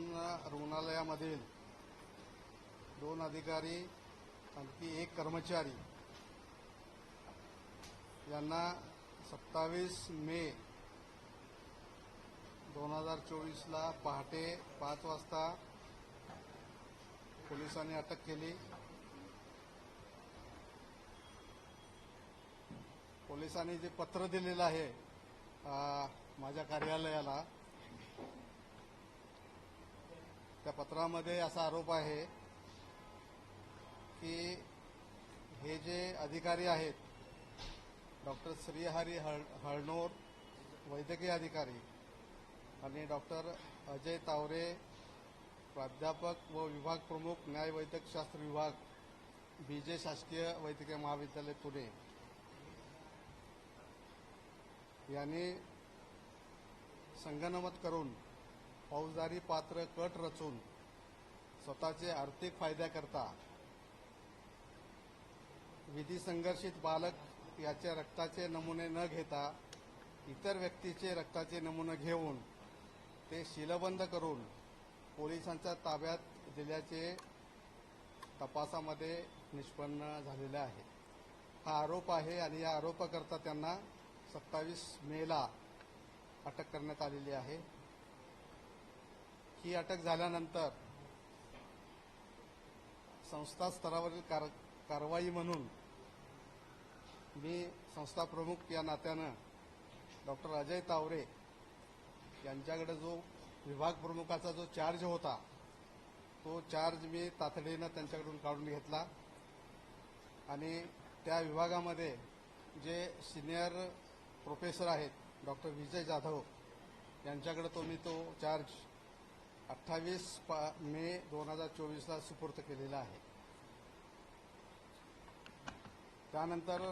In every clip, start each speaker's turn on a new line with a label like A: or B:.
A: Sassoon रुग्णालयामधील दोन अधिकारी आणखी एक कर्मचारी यांना सत्तावीस मे दोन हजार चोवीसला पहाटे पाच वाजता पोलिसांनी अटक केली. पोलिसांनी जे पत्र दिलेलं आहे माझ्या कार्यालयाला त्या पत्रामध्ये असा आरोप आहे की हे जे अधिकारी आहेत डॉक्टर श्रीहरी हळ हळणोर वैद्यकीय अधिकारी आणि डॉक्टर अजय तावरे प्राध्यापक व विभाग प्रमुख न्याय वैद्यकशास्त्र विभाग बीजे शासकीय वैद्यकीय महाविद्यालय पुणे. यांनी संगनमत करून फौजदारी पात्र कट रचून स्वतःचे आर्थिक फायद्याकरता विधी संघर्षित बालक याच्या रक्ताचे नमुने न घेता इतर व्यक्तीचे रक्ताचे नमुने घेऊन ते शिलबंद करून पोलिसांच्या ताब्यात दिल्याचे तपासामध्ये निष्पन्न झालेले आहे. हा आरोप आहे आणि या आरोपाकरता त्यांना सत्तावीस मेला अटक करण्यात आलेली आहे. ही अटक झाल्यानंतर संस्था स्तरावरील कार कारवाई म्हणून मी संस्था प्रमुख या नात्यानं डॉक्टर अजय तावरे यांच्याकडे जो विभाग प्रमुखाचा जो चार्ज होता तो चार्ज मी तातडीनं त्यांच्याकडून काढून घेतला. आणि त्या विभागामध्ये जे सिनियर प्रोफेसर आहेत डॉक्टर विजय जाधव यांच्याकडे तो मी तो चार्ज अठ्ठावीस मे दोन हजार चोवीसला सुपूर्त केलेला आहे. त्यानंतर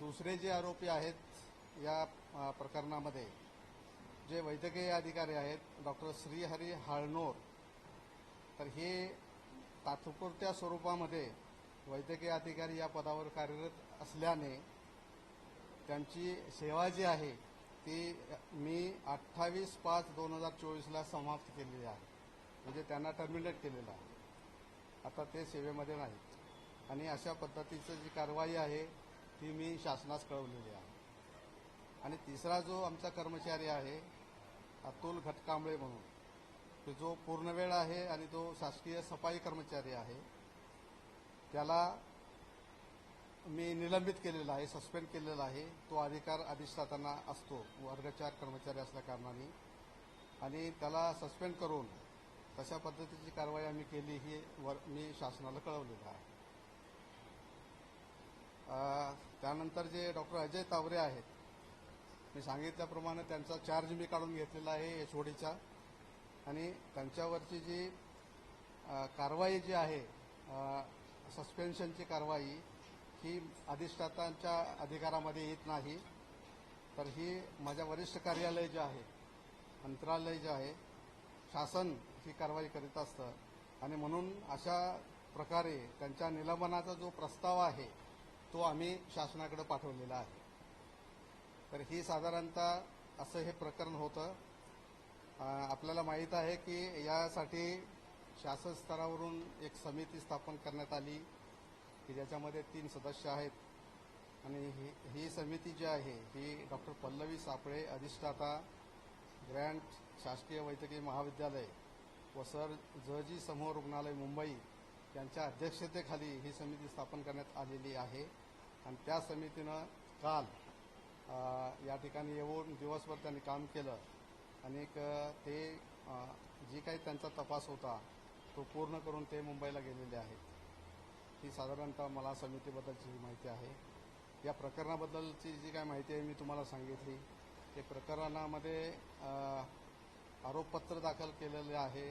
A: दुसरे जे आरोपी आहेत या प्रकरणामध्ये जे वैद्यकीय अधिकारी आहेत डॉक्टर श्रीहरी हाळनोर तर हे तात्पुरत्या स्वरूपामध्ये वैद्यकीय अधिकारी या पदावर कार्यरत असल्याने त्यांची सेवा जी आहे ती मी अठ्ठावीस पाच दोन हजार चोवीसला समाप्त केलेली आहे. म्हणजे त्यांना टर्मिनेट केलेलं आहे. आता ते सेवेमध्ये नाहीत आणि अशा पद्धतीचं जी कारवाई आहे ती मी शासनास कळवलेली आहे. आणि तिसरा जो आमचा कर्मचारी आहे अतुल घटकांबळे म्हणून तो जो पूर्णवेळ आहे आणि तो शासकीय सफाई कर्मचारी आहे त्याला मी निलंबित केलेला आहे सस्पेंड केलेला आहे. तो अधिकार अधिष्ठाताना असतो वर्गचार कर्मचारी असल्या कारणाने. आणि त्याला सस्पेंड करून तशा पद्धतीची कारवाई आम्ही केली ही वर मी शासनाला कळवलेलं आहे. त्यानंतर जे डॉक्टर अजय तावरे आहेत मी सांगितल्याप्रमाणे त्यांचा चार्ज मी काढून घेतलेला आहे एचओडीचा आणि त्यांच्यावरची जी कारवाई जी आहे सस्पेन्शनची कारवाई ही अधिष्ठातांच्या अधिकारामध्ये येत नाही. तर ही माझ्या वरिष्ठ कार्यालय जे आहे मंत्रालय जे आहे शासन ही कारवाई करीत असतं. आणि म्हणून अशा प्रकारे त्यांच्या निलंबनाचा जो प्रस्ताव आहे तो आम्ही शासनाकडे पाठवलेला आहे. तर ही साधारणतः असं हे प्रकरण होतं. आपल्याला माहीत आहे की यासाठी शासन स्तरावरून एक समिती स्थापन करण्यात आली. की ज्याच्यामध्ये तीन सदस्य आहेत. आणि ही ही समिती जी आहे ही डॉक्टर पल्लवी सापळे अधिष्ठाता ग्रँड शासकीय वैद्यकीय महाविद्यालय व सर जजी समूह रुग्णालय मुंबई यांच्या अध्यक्षतेखाली ही समिती स्थापन करण्यात आलेली आहे. आणि त्या समितीनं काल या ठिकाणी येऊन दिवसभर त्यांनी काम केलं. आणि ते जी काही त्यांचा तपास होता तो पूर्ण करून ते मुंबईला गेलेले आहेत. ही साधारणतः मला समितीबद्दलची जी माहिती आहे या प्रकरणाबद्दलची जी काय माहिती आहे मी तुम्हाला सांगितली. ते प्रकरणामध्ये आरोपपत्र दाखल केलेले आहे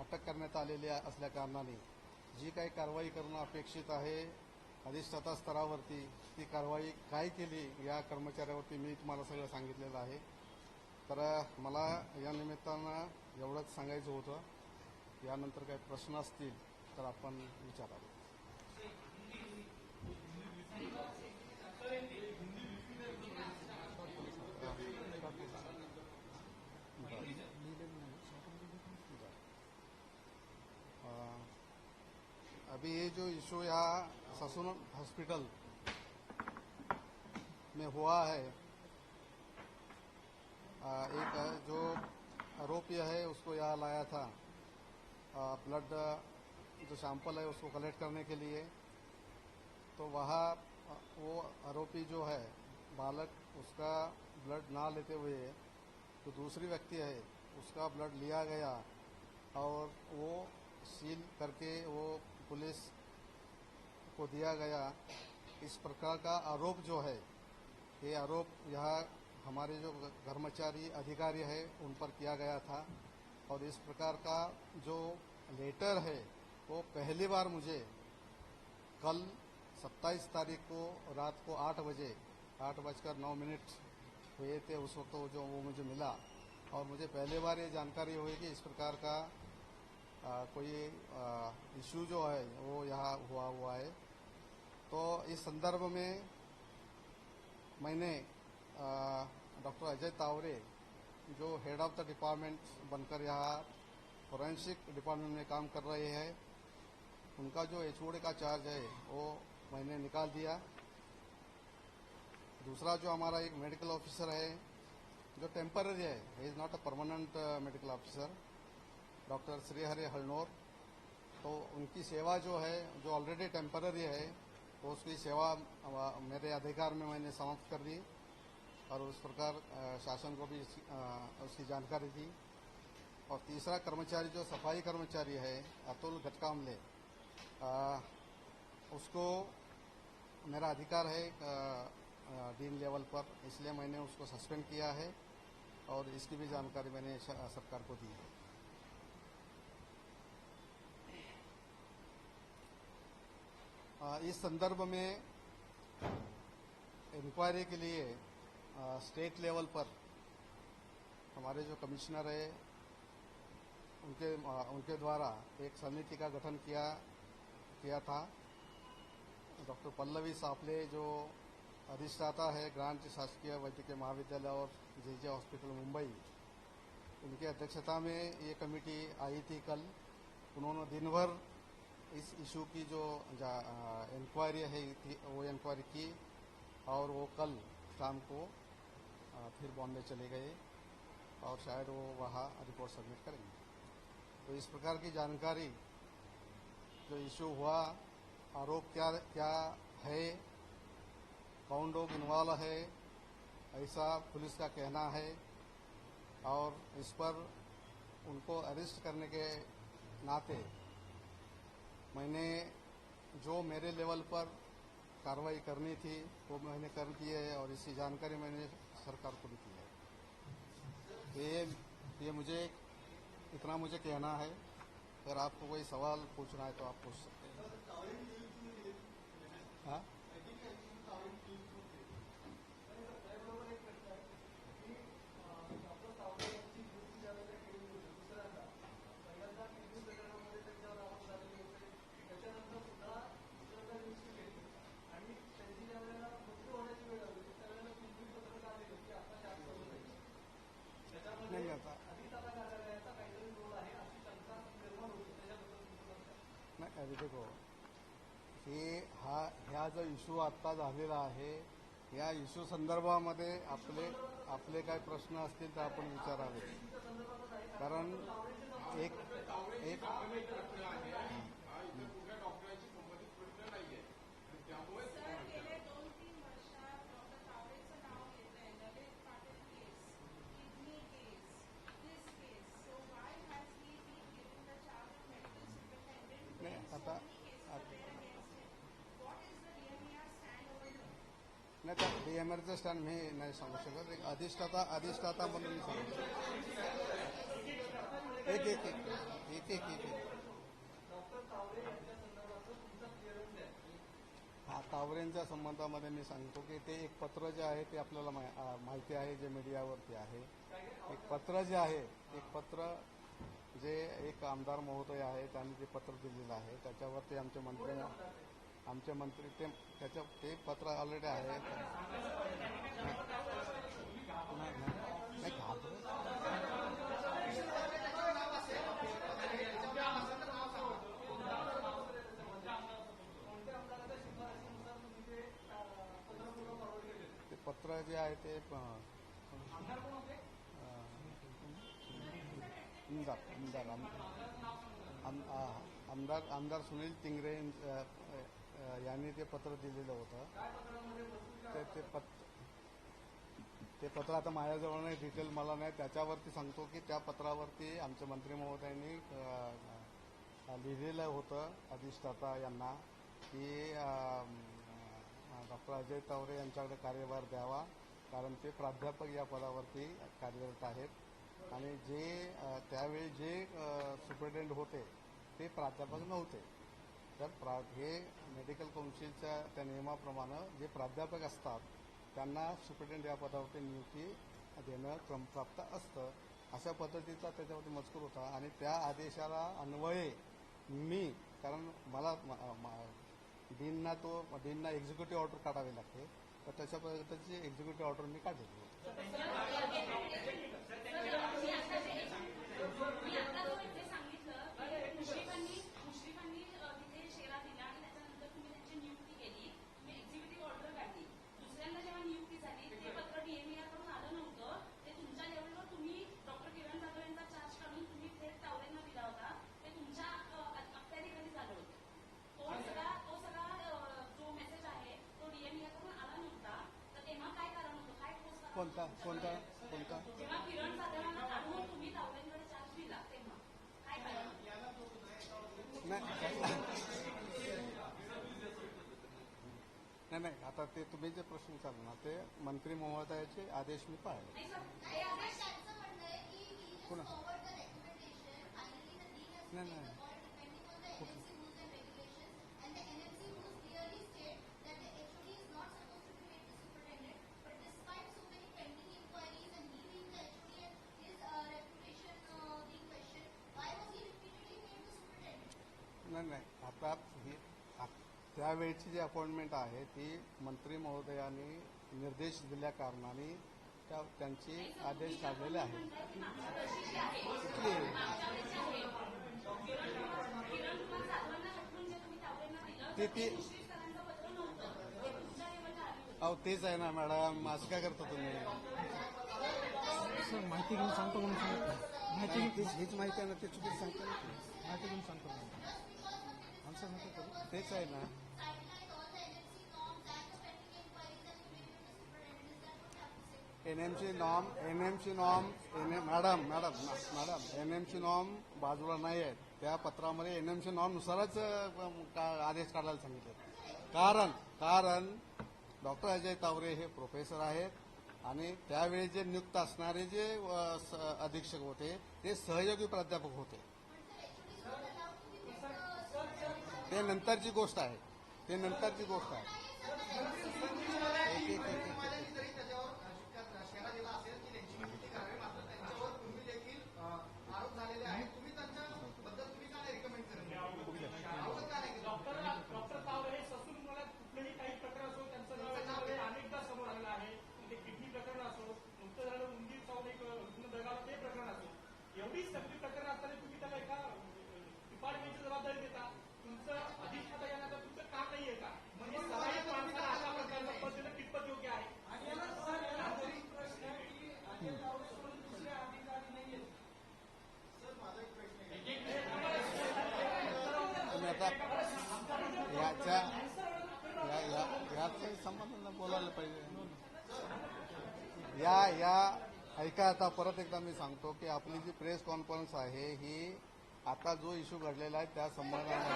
A: अटक करण्यात आलेली असल्याकारणाने जी काही कारवाई करणं अपेक्षित आहे अधिष्ठाता स्तरावरती ती कारवाई काय केली या कर्मचाऱ्यावरती मी तुम्हाला सगळं सांगितलेलं आहे. तर मला या निमित्तानं एवढंच सांगायचं होतं. यानंतर काही प्रश्न असतील तर आपण विचारावे. अभी ये जो इशू यहाँ ससुन हॉस्पिटल में हुआ है एक जो आरोपी है, उसको यहाँ लाया था ब्लड, जो सैंपल है, उसको कलेक्ट करने के लिए। तो वहाँ वो आरोपी जो है, बालक, उसका ब्लड ना लेते हुए जो दूसरी व्यक्ति है, उसका ब्लड लिया गया और वो सील करके वो पुलिस को दिया गया। इस प्रकार का आरोप जो है, ये आरोप यहाँ हमारे जो कर्मचारी अधिकारी है, उन पर किया गया था और इस प्रकार का जो लेटर है, वो पहली बार मुझे कल 27 तारीख को रात को आठ बजे आठ बजकर नौ मिनट हुए थे उस वक्त जो वो मुझे मिला। और मुझे पहली बार ये जानकारी हुई कि इस प्रकार का आ, कोई इशू जो है वो यहाँ हुआ हुआ है। तो इस संदर्भ में मैंने डॉक्टर अजय तावरे जो हेड ऑफ़ द डिपार्टमेंट बनकर यहाँ फोरेंसिक डिपार्टमेंट में काम कर रहे हैं उनका जो एच का चार्ज है वो मैंने निकाल दिया। दूसरा जो हमारा एक मेडिकल ऑफिसर है, जो टेम्पररी है is not a permanent medical officer doctor Shrihari Halnor तो उनकी सेवा जो है, जो ऑलरेडी टेम्पररी है तो उसकी सेवा मेरे अधिकार में मैंने समाप्त कर दी और उस प्रकार शासन को भी उसकी जानकारी दी। और तीसरा कर्मचारी, जो सफ़ाई कर्मचारी है, अतुल घटकामले उसको मेरा अधिकार है डीन लेवल पर। इसलिए मैंने उसको सस्पेंड किया है और इसकी भी जानकारी मैंने सरकार को दी है। इस संदर्भ में इंक्वायरी के लिए स्टेट लेवल पर हमारे जो कमिश्नर है, उनके उनके द्वारा एक समिति का गठन किया किया था। डॉक्टर पल्लवी सापले जो अधिष्ठाता है ग्रांट शासकीय वैद्यकीय महाविद्यालय और जे जे हॉस्पिटल मुंबई, उनकी अध्यक्षता में ये कमेटी आई थी कल। उन्होंने दिन भर इस इशू की जो इंक्वायरी है वो इंक्वायरी की और वो कल शाम को फिर बॉम्बे चले गए और शायद वो वहाँ रिपोर्ट सबमिट करेंगे। तो इस प्रकार की जानकारी जो इशू हुआ आरोप क्या क्या है? कौन लोग इन्वॉल्व है? ऐसा पुलिस का कहना है। और इस पर उनको अरेस्ट करने के नाते मैंने जो मेरे लेवल पर कार्रवाई करनी थी, वो मैंने कर दी है और इसकी जानकारी मैंने सरकार को भी दी है। ये ये मुझे, इतना मुझे कहना है। अगर आपको कोई सवाल पूछना है तो आप पूछ सकते हैं नाही आता नाही अरे देखो हा जो इशू आत्ता झालेला आहे या इश्यू संदर्भामध्ये आपले आपले काय प्रश्न असतील तर आपण विचारावे. कारण एक एक नाही तर डीएमआरचं स्टँड मी नाही सांगू शकत. एक अधिष्ठाता अधिष्ठाता म्हणून मी सांगू शकतो. एक एक एक एक एक एक हा तावरेंच्या संबंधामध्ये मी सांगतो की ते एक पत्र जे आहे ते आपल्याला मा- माहिती आहे जे मीडियावरती आहे. एक पत्र जे आहे एक पत्र जे एक आमदार महोदय आहे त्यांनी ते पत्र दिलेलं आहे. त्याच्यावरती आमचे मंत्री आमचे मंत्री ते त्याच्या ते पत्र ऑलरेडी आहे. नाही ते पत्र जे आहे ते
B: इंदार
A: इंदार आमदार आमदार सुनील तिंगरे यांनी ते पत्र दिलेलं होतं. ते ते पत्र ते पत्र आता माझ्याजवळ नाही डिटेल मला नाही. त्याच्यावरती सांगतो की त्या पत्रावरती आमचे मंत्री महोदयांनी लिहिलेलं होतं अधिष्ठाता यांना की डॉक्टर अजय तावरे यांच्याकडे कार्यभार द्यावा कारण ते प्राध्यापक या पदावरती कार्यरत आहेत. आणि जे त्यावेळी जे सुपरिटेंडंट होते ते प्राध्यापक नव्हते. तर प्रा हे मेडिकल कौन्सिलच्या त्या नियमाप्रमाणे जे प्राध्यापक असतात त्यांना सुपरिटेंडंट या पदावरती नियुक्ती देणं क्रमप्राप्त असतं. अशा पद्धतीचा त्याच्यावरती मजकूर होता आणि त्या आदेशाला अन्वये मी कारण मला डीनना तो डीनना एक्झिक्युटिव्ह ऑर्डर काढावी लागते. तर तशा पद्धतीची एक्झिक्युटिव्ह ऑर्डर मी काढलेली होती
C: मी आता जो इथे सांगितलं की मुश्रीफांनी मुश्रीफांनी अ, तिथे शेरा दिला आणि त्याच्यानंतर तुम्ही त्यांची नियुक्ती केली तुम्ही एक्झिक्युटिव्ह ऑर्डर काढली दुसऱ्यांदा जेव्हा नियुक्ती झाली ते पत्र डीएमए कडून आलं नव्हतं ते तुमच्या लेवलवर तुम्ही डॉक्टर किरण जाधव यांचा चार्ज काढून तुम्ही थेट तावरेंना दिला होता ते तुमच्या अ, अखत्यारीखाली झालं होतं तो सगळा तो सगळा अ, जो मेसेज आहे तो डीएमए कडून आला नव्हता तर तेव्हा काय कारण होतं काय ठोस कारण
A: कोणता? कोणता? कोणता? नाही नाही नाही आता ते तुम्ही जे प्रश्न विचारले ना ते मंत्री महोदयाचे आदेश मी पाळले.
C: नाही सर ते
A: नाही. नाही आता ही त्यावेळची जी अपॉइंटमेंट आहे ती मंत्री महोदयांनी निर्देश दिल्या कारणाने त्या त्यांचे आदेश काढलेले आहेत. ते अहो तेच आहे ना मॅडम. असं काय करता तुम्ही?
D: सर माहिती घेऊन सांगतो म्हणून सांगितलं माहिती
A: हीच माहिती आहे ना ते चुकीचं सांगतो
D: माहिती घेऊन सांगतो म्हणून. आमचं नको करू
A: तेच आहे ना.
E: एन एम the नॉम N M the pending
A: N M madam madam madam N एमची norm बाजूला नाही आहेत त्या पत्रामध्ये एन एमची नॉर्मनुसारच आदेश काढायला सांगितले. कारण कारण डॉक्टर अजय तावरे हे प्रोफेसर आहेत आणि त्यावेळी जे नियुक्त असणारे जे अधीक्षक होते ते सहयोगी प्राध्यापक होते. ते नंतरची गोष्ट आहे. ते नंतरची गोष्ट आहे एक- एक- एक- एक- एक-
B: जरी त्याच्यावर शिक्का शेरा दिला असेल की त्यांची नियुक्ती करावी मात्र त्यांच्यावर पूर्वी देखील अ, आरोप झालेले आहेत तुम्ही त्यांच्याबद्दल तुम्ही का नाही रिकमेंड करत आवडत का नाही
F: डॉक्टर डॉक्टर तावरे हे ससून मला कुठलेही काही प्रकरण असो त्यांचं नाव याच्यामध्ये अनेकदा समोर आलेलं आहे ते किडनी प्रकरण असो नुकतं झालं उंदीर चावून एक रुग्ण दगावलं ते प्रकरण असो एवढी सगळी प्रकरणं असताना तुम्ही त्याला एका डिपार्टमेंटची जबाबदारी देता तुमचं अधिष्ठाता येण्याचं तुमचं काम नाहीये का म्हणजे सगळ्या माणसाला अशा प्रकारचं पद देणं कितपत योग्य आहे
B: आणि याला सर याला तरी प्रश्न आहे की अजय तावरे सोडून दुसरे अधिकारी नाहीयेत सर माझा एक प्रश्न आहे
A: तुम्ही आता याच्या या या याच्या संबंधाने बोलायला पाहिजे. या या ऐका आता परत एकदा मी सांगतो की आपली जी प्रेस कॉन्फरन्स आहे ही आता जो इश्यू घडलेला आहे त्या संबंधाने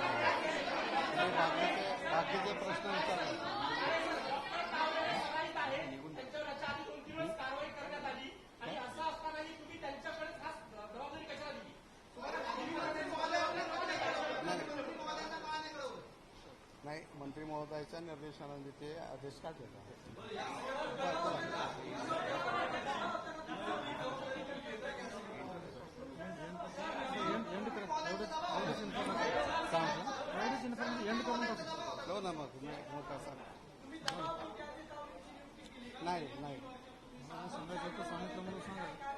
A: बाकीचे बाकीचे प्रश्न विचारले
F: त्या निर्देशानं ते आदेश काढलेत हो ना मग मी मोठा सांग
A: नाही नाही. सांगायचं सांगितलं म्हणून सांगा.